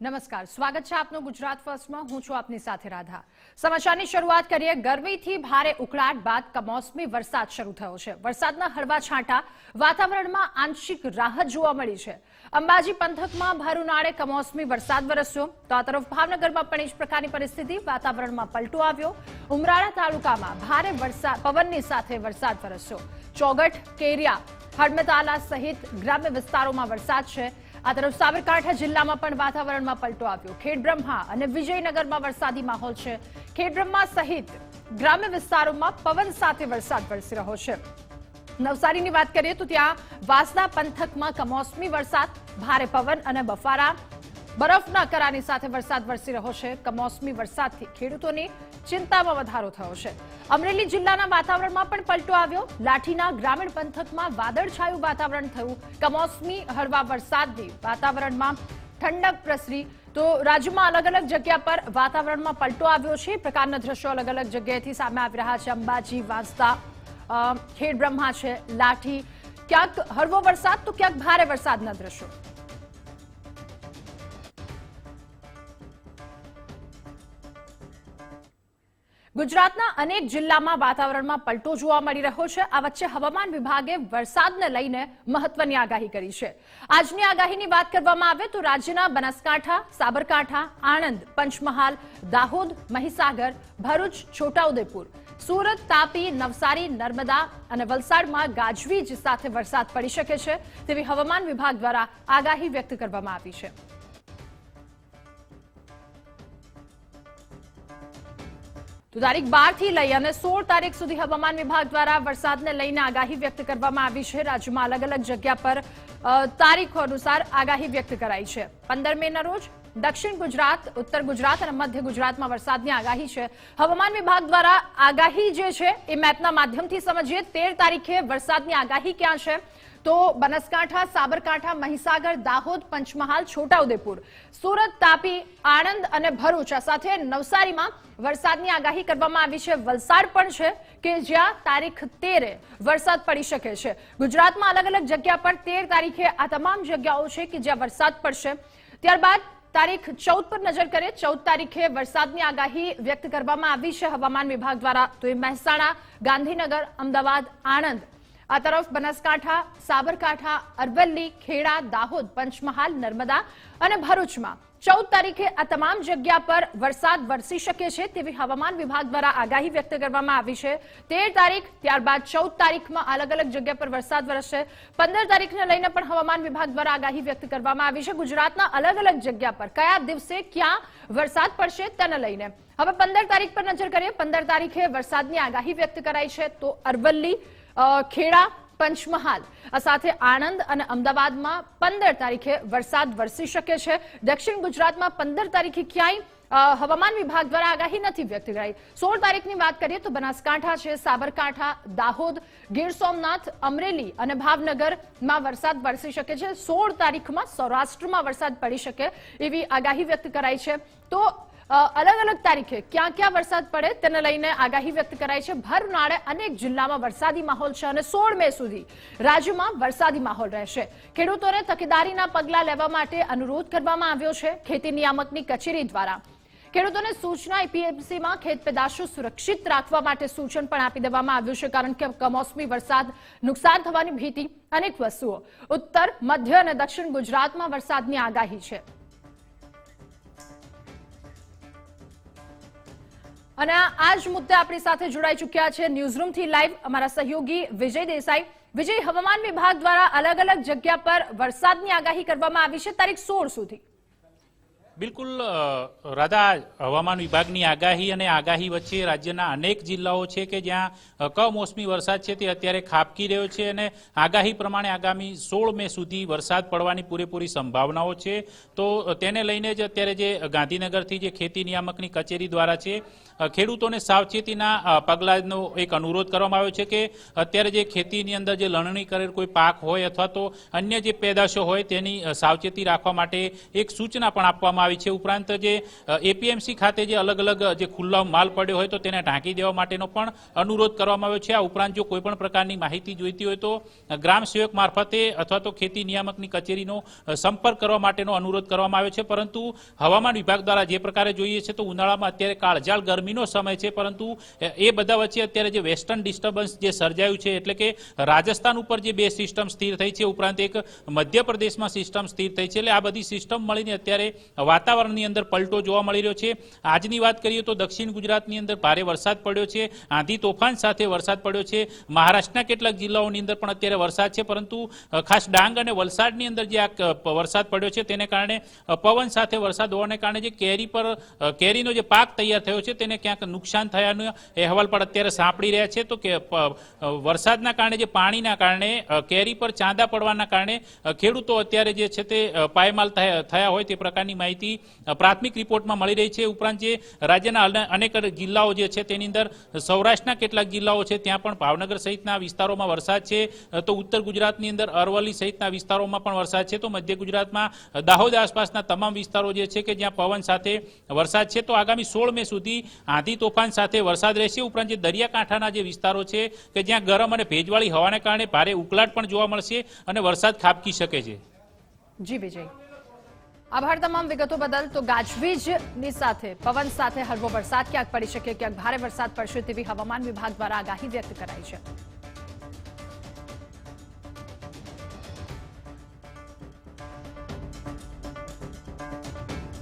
નમસ્કાર. સ્વાગત છે આપનું ગુજરાત ફર્સ્ટમાં. હું છું આપની સાથે રાધા. સમાચારની શરૂઆત કરીએ. ગરમીથી ભારે ઉકળાટ બાદ કમોસમી વરસાદ શરૂ થયો છે. વરસાદના હળવા છાંટા વાતાવરણમાં આંશિક રાહત જોવા મળી છે. અંબાજી પંથકમાં ભર ઉનાળે કમોસમી વરસાદ વરસ્યો. તો આ તરફ ભાવનગરમાં પણ એ જ પ્રકારની પરિસ્થિતિ. વાતાવરણમાં પલટો આવ્યો. ઉમરાળા તાલુકામાં ભારે વરસાદ પવનની સાથે વરસાદ વરસ્યો. ચોગઠ, કેરિયા હડમતાલા સહિત ગ્રામ્ય વિસ્તારોમાં વરસાદ છે. આ તરફ સાબરકાંઠા જિલ્લામાં પણ વાતાવરણમાં પલટો આવ્યો. ખેડબ્રહ્મા અને વિજયનગરમાં વરસાદી માહોલ છે. ખેડબ્રહ્મા સહિત ગ્રામ્ય વિસ્તારોમાં પવન સાથે વરસાદ વરસી રહ્યો છે. નવસારીની વાત કરીએ તો ત્યાં વાસદા પંથકમાં કમોસમી વરસાદ, ભારે પવન અને બફારા બરફના કરાની સાથે વરસાદ વરસી રહ્યો છે. કમોસમી વરસાદથી ખેડૂતોની ચિંતામાં વધારો થયો છે. અમરેલી જિલ્લાના વાતાવરણમાં પણ પલટો આવ્યો. લાઠીના ગ્રામીણ પંથકમાં વાદળછાયું વાતાવરણ થયું. કમોસમી હળવા વરસાદથી વાતાવરણમાં ઠંડક પ્રસરી. તો રાજ્યમાં અલગ અલગ જગ્યા પર વાતાવરણમાં પલટો આવ્યો છે. પ્રકારના દ્રશ્યો અલગ અલગ જગ્યાએથી સામે આવી રહ્યા છે. અંબાજી, વાંસદા ખેડબ્રહ્મા છે. લાઠી, ક્યાંક હળવો વરસાદ તો ક્યાંક ભારે વરસાદના દ્રશ્યો. ગુજરાતના અનેક જિલ્લામાં વાતાવરણમાં પલટો જોવા મળી રહ્યો છે. આ વચ્ચે હવામાન વિભાગે વરસાદને લઈને મહત્વની આગાહી કરી છે. આજની આગાહીની વાત કરવામાં આવે તો રાજ્યના બનાસકાંઠા, સાબરકાંઠા, આણંદ, પંચમહાલ, દાહોદ, મહીસાગર, ભરૂચ, છોટાઉદેપુર, સુરત, તાપી, નવસારી, નર્મદા અને વલસાડમાં ગાજવીજ સાથે વરસાદ પડી શકે છે તેવી હવામાન વિભાગ દ્વારા આગાહી વ્યક્ત કરવામાં આવી છે. તો તારીખ બારથી લઈ અને સોળ તારીખ સુધી હવામાન વિભાગ દ્વારા વરસાદને લઈને આગાહી વ્યક્ત કરવામાં આવી છે. રાજ્યમાં અલગ અલગ જગ્યા પર તારીખો અનુસાર આગાહી વ્યક્ત કરાઈ છે. પંદર મે ના રોજ દક્ષિણ ગુજરાત, ઉત્તર ગુજરાત અને મધ્ય ગુજરાતમાં વરસાદની આગાહી છે. હવામાન વિભાગ દ્વારા આગાહી જે છે એ મેપના માધ્યમથી સમજીએ. તેર તારીખે વરસાદની આગાહી ક્યાં છે? તો બનાસકાંઠા, સાબરકાંઠા, મહીસાગર, દાહોદ, પંચમહાલ, છોટાઉદેપુર, સુરત, તાપી, આણંદ અને ભરૂચ સાથે નવસારીમાં વરસાદની આગાહી કરવામાં આવી છે. વલસાડ પણ છે કે જ્યાં તારીખ તેરે વરસાદ પડી શકે છે. ગુજરાતમાં અલગ અલગ જગ્યા પર તેર તારીખે આ તમામ જગ્યાઓ છે કે જ્યાં વરસાદ પડશે. ત્યારબાદ તારીખ ચૌદ પર નજર કરીએ. ચૌદ તારીખે વરસાદની આગાહી વ્યક્ત કરવામાં આવી છે હવામાન વિભાગ દ્વારા. તો એ મહેસાણા, ગાંધીનગર, અમદાવાદ, આણંદ. આ તરફ બનાસકાંઠા, સાબરકાંઠા, અરવલ્લી, ખેડા, દાહોદ, પંચમહાલ, નર્મદા અને ભરૂચમાં ચૌદ તારીખે આ તમામ જગ્યા પર વરસાદ વરસી શકે છે તેવી હવામાન વિભાગ દ્વારા આગાહી વ્યક્ત કરવામાં આવી છે. તેર તારીખ, ત્યારબાદ ચૌદ તારીખમાં અલગ અલગ જગ્યા પર વરસાદ વરસશે. પંદર તારીખને લઈને પણ હવામાન વિભાગ દ્વારા આગાહી વ્યક્ત કરવામાં આવી છે. ગુજરાતના અલગ અલગ જગ્યા પર કયા દિવસે ક્યાં વરસાદ પડશે તેને લઈને. હવે પંદર તારીખ પર નજર કરીએ. પંદર તારીખે વરસાદની આગાહી વ્યક્ત કરાઈ છે તો અરવલ્લી ખેડા પંચમહાલ. આ સાથે આણંદ અને અમદાવાદમાં પંદર તારીખે વરસાદ વરસી શકે છે. દક્ષિણ ગુજરાતમાં પંદર તારીખે ક્યાંય હવામાન વિભાગ દ્વારા આગાહી નથી વ્યક્ત કરાઈ. સોળ તારીખની વાત કરીએ તો બનાસકાંઠા છે, સાબરકાંઠા, દાહોદ, ગીર સોમનાથ, અમરેલી અને ભાવનગરમાં વરસાદ વરસી શકે છે. સોળ તારીખમાં સૌરાષ્ટ્રમાં વરસાદ પડી શકે એવી આગાહી વ્યક્ત કરાઈ છે. તો અલગ અલગ તારીખે ક્યાં ક્યાં વરસાદ પડે તેને લઈને આગાહી વ્યક્ત કરાઈ છે. ભર ઉનાળે અનેક જિલ્લામાં વરસાદી માહોલ છે અને સોળ મે સુધી રાજ્યમાં વરસાદી માહોલ રહેશે. ખેડૂતોને તકેદારીના પગલાં લેવા માટે અનુરોધ કરવામાં આવ્યો છે ખેતી નિયામકની કચેરી દ્વારા. ખેડૂતોને સૂચના એપીએમસીમાં ખેત પેદાશો સુરક્ષિત રાખવા માટે સૂચન પણ આપી દેવામાં આવ્યું છે કારણ કે કમોસમી વરસાદ નુકસાન થવાની ભીતિ અનેક વસ્તુઓ. ઉત્તર, મધ્ય અને દક્ષિણ ગુજરાતમાં વરસાદની આગાહી છે. અને આ જ મુદ્દે આપણી સાથે જોડાઈ ચૂક્યા છે ન્યૂઝરૂમથી લાઈવ અમારા સહયોગી વિજય દેસાઈ. વિજય, હવામાન વિભાગ દ્વારા અલગ અલગ જગ્યા પર વરસાદની આગાહી કરવામાં આવી છે તારીખ સોળ સુધી. બિલકુલ રાધા, હવામાન વિભાગની આગાહી અને આગાહી વચ્ચે રાજ્યના અનેક જિલ્લાઓ છે કે જ્યાં કમોસમી વરસાદ છે તે અત્યારે ખાબકી રહ્યો છે અને આગાહી પ્રમાણે આગામી સોળ મે સુધી વરસાદ પડવાની પૂરેપૂરી સંભાવનાઓ છે. તો તેને લઈને જ અત્યારે જે ગાંધીનગરથી જે ખેતી નિયામકની કચેરી દ્વારા છે ખેડૂતોને સાવચેતીના પગલાંનો એક અનુરોધ કરવામાં આવ્યો છે કે અત્યારે જે ખેતીની અંદર જે લણણી કરેલ કોઈ પાક હોય અથવા તો અન્ય જે પેદાશો હોય તેની સાવચેતી રાખવા માટે એક સૂચના પણ આપવામાં આવી છે. ઉપરાંત જે એપીએમસી ખાતે જે અલગ અલગ જે ખુલ્લો માલ પડ્યો હોય તો તેને ઢાંકી દેવા માટેનો પણ અનુરોધ કરવામાં આવ્યો છે. આ ઉપરાંત જો કોઈ પણ પ્રકારની માહિતી જોઈતી હોય તો ગ્રામ સેવક મારફતે અથવા તો ખેતી નિયામકની કચેરીનો સંપર્ક કરવા માટેનો અનુરોધ કરવામાં આવ્યો છે. પરંતુ હવામાન વિભાગ દ્વારા જે પ્રકારે જોઈએ છે તો ઉનાળામાં અત્યારે કાળજાળ ગરમીનો સમય છે. પરંતુ એ બધા વચ્ચે અત્યારે જે વેસ્ટર્ન ડિસ્ટર્બન્સ જે સર્જાયું છે, એટલે કે રાજસ્થાન ઉપર જે બે સિસ્ટમ સ્થિર થઈ છે. ઉપરાંત એક મધ્યપ્રદેશમાં સિસ્ટમ સ્થિર થઈ છે. એટલે આ બધી સિસ્ટમ મળીને અત્યારે વાતાવરણની અંદર પલટો જોવા મળી રહ્યો છે. આજની વાત કરીએ તો દક્ષિણ ગુજરાતની અંદર ભારે વરસાદ પડ્યો છે. આંધી તોફાન સાથે વરસાદ પડ્યો છે. મહારાષ્ટ્રના કેટલાક જિલ્લાઓની અંદર પણ અત્યારે વરસાદ છે, પરંતુ ખાસ ડાંગ અને વલસાડની અંદર જે આ વરસાદ પડ્યો છે તેને કારણે પવન સાથે વરસાદ હોવાને કારણે જે કેરી પર કેરીનો જે પાક તૈયાર થયો છે તેને ક્યાંક નુકસાન થયાનો અહેવાલ પણ અત્યારે સાંપડી રહ્યા છે. તો કે વરસાદના કારણે જે પાણીના કારણે કેરી પર ચાંદા પડવાના કારણે ખેડૂતો અત્યારે જે છે તે પાયમાલ થયા હોય તે પ્રકારની માહિતી અ, પ્રાથમિક રિપોર્ટમાં મળી રહી છે. ઉપરાંત જે રાજ્યના અનેક જિલ્લાઓ જે છે તેની અંદર સૌરાષ્ટ્રના કેટલાક જિલ્લાઓ છે ત્યાં પણ ભાવનગર સહિતના વિસ્તારોમાં વરસાદ છે. તો ઉત્તર ગુજરાતની અંદર અરવલ્લી સહિતના વિસ્તારોમાં પણ વરસાદ છે. તો મધ્ય ગુજરાતમાં દાહોદ આસપાસના તમામ વિસ્તારો જે છે કે જ્યાં પવન સાથે વરસાદ છે. તો આગામી સોળ મે સુધી આંધી તોફાન સાથે વરસાદ રહેશે. ઉપરાંત જે દરિયાકાંઠાના જે વિસ્તારો છે કે જ્યાં ગરમ અને ભેજવાળી હવાને કારણે ભારે ઉકળાટ પણ જોવા મળશે અને વરસાદ ખાબકી શકે છે. જી વિજય. આભાર તમામ વિગતો બદલ. તો ગાજવીજની સાથે, પવન સાથે હળવો વરસાદ. ક્યાંક પડી શકે, ક્યાંક ભારે વરસાદ પડશે તેવી હવામાન વિભાગ દ્વારા આગાહી વ્યક્ત કરાઈ છે.